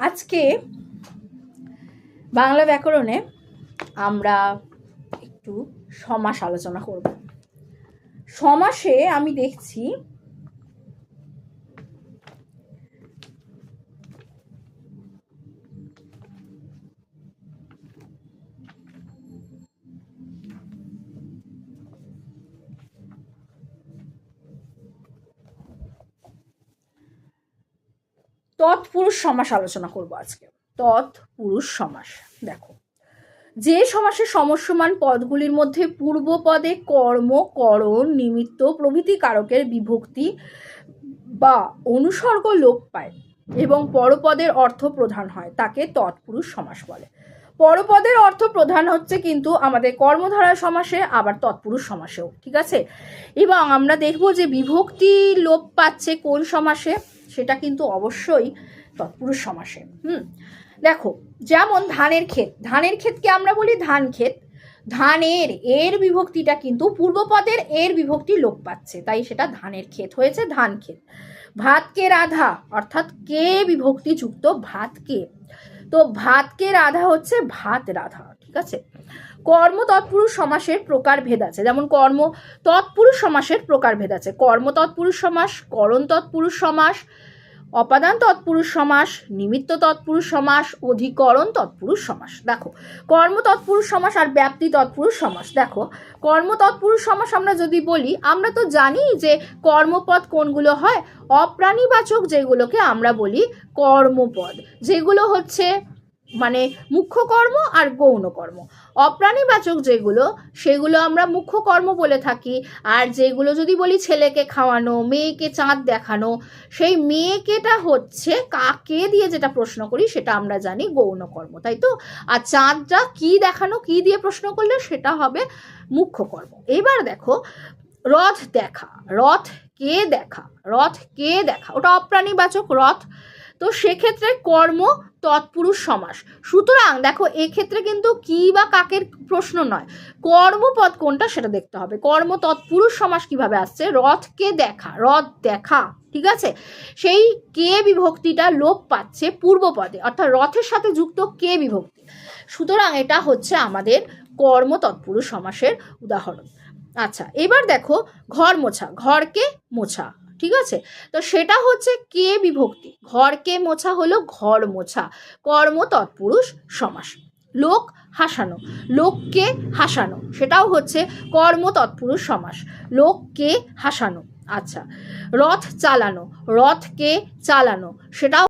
আজকে বাংলা ব্যাকরণে আমরা একটু সমাস আলোচনা করব। সমাসে আমি দেখছি তৎপুরুষ সমাস আলোচনা করব আজকে। তৎপুরুষ সমাস, দেখো। যে সমাসের সমস্যমান পদগুলির মধ্যে পূর্ব পদে কর্ম, করণ, নিমিত্ত, প্রভৃতি কারকের বিভক্তি বা অনুসর্গ লোপ পায় এবং পরপদের অর্থ প্রধান হয়, তাকে তৎপুরুষ সমাস বলে। পরপদের অর্থ প্রধান হচ্ছে কিন্তু আমাদের কর্মধারা সমাসে, আবার তৎপুরুষ সমাসেও, ঠিক আছে? এবং আমরা দেখব যে বিভক্তি লোপ পাচ্ছে কোন সমাসে? সেটা কিন্তু অবশ্যই তৎপুরুষ সমাসে। হুম? দেখো, যেমন ধানের ক্ষেত, ধানের ক্ষেতকে আমরা বলি ধান ক্ষেত। ধানের এর বিভক্তিটা কিন্তু পূর্বপদের এর বিভক্তি লোপ পাচ্ছে, তাই সেটা ধানের ক্ষেত হয়েছে ধান ক্ষেত। ভাতকে রাধা, অর্থাৎ কে বিভক্তি যুক্ত ভাতকে। তো ভাতকে রাধা হচ্ছে ভাত রাধা, ঠিক আছে? কর্ম তৎপুরুষ সমাসের প্রকার ভেদ আছে, যেমন কর্ম তৎপুরুষ সমাসের প্রকার ভেদ আছে। কর্ম তৎপুরুষ সমাস, করণ তৎপুরুষ সমাস অপাদান তৎপুরুষ সমাস, নিমিত্ত তৎপুরুষ সমাস, অধিকরণ তৎপুরুষ সমাস। দেখো, কর্ম তৎপুরুষ সমাস আর ব্যাপ্তি তৎপুরুষ সমাস। দেখো, কর্ম তৎপুরুষ সমাস আমরা যদি বলি, আমরা তো জানি যে কর্মপদ কোনগুলো হয়? অপ্রাণীবাচক যেগুলোকে আমরা বলি কর্মপদ। যেগুলো হচ্ছে মানে মুখ্য কর্ম আর গৌণ কর্ম। অপ্রাণীবাচক যেগুলো, সেগুলো আমরা মুখ্য কর্ম বলে থাকি। আর যেগুলো যদি বলি ছেলেকে খাওয়ানো, মেয়েকে চাঁদ দেখানো, সেই মেয়েকেটা হচ্ছে কাকে দিয়ে যেটা প্রশ্ন করি সেটা আমরা জানি গৌণ কর্ম, তাই তো? আর চাঁদটা কি দেখানো, কি দিয়ে প্রশ্ন করলে সেটা হবে মুখ্য কর্ম। এবার দেখো, রথ দেখা, রথ কে দেখা, রথ কে দেখা? ওটা অপ্রাণীবাচক রথ তো সেক্ষেত্রে কর্ম, তৎপুরুষ, সমাস। সুতরাং দেখো, এক্ষেত্রে কিন্তু কি বা কাকের প্রশ্ন নয়। কর্মপদ কোনটা সেটা দেখতে হবে। কর্ম, তৎপুরুষ, সমাস কীভাবে আসছে? রথকে দেখা, রথ দেখা, ঠিক আছে? সেই কে বিভক্তিটা লোপ পাচ্ছে পূর্বপদে, অর্থাৎ রথের সাথে যুক্ত কে বিভক্তি। সুতরাং এটা হচ্ছে আমাদের কর্ম, তৎপুরুষ, সমাসের উদাহরণ। আচ্ছা এবার দেখো, ঘর মোছা, ঘরকে মোছা। ঠিক আছে? তো সেটা হচ্ছে কে বিভক্তি? ঘরকে মোছা হলো ঘর মোছা। কর্ম তৎপুরুষ সমাস। লোক হাসানো। লোককে হাসানো। সেটাও হচ্ছে কর্ম তৎপুরুষ সমাস। লোককে হাসানো। আচ্ছা। রথ চালানো। রথকে চালানো। সেটাও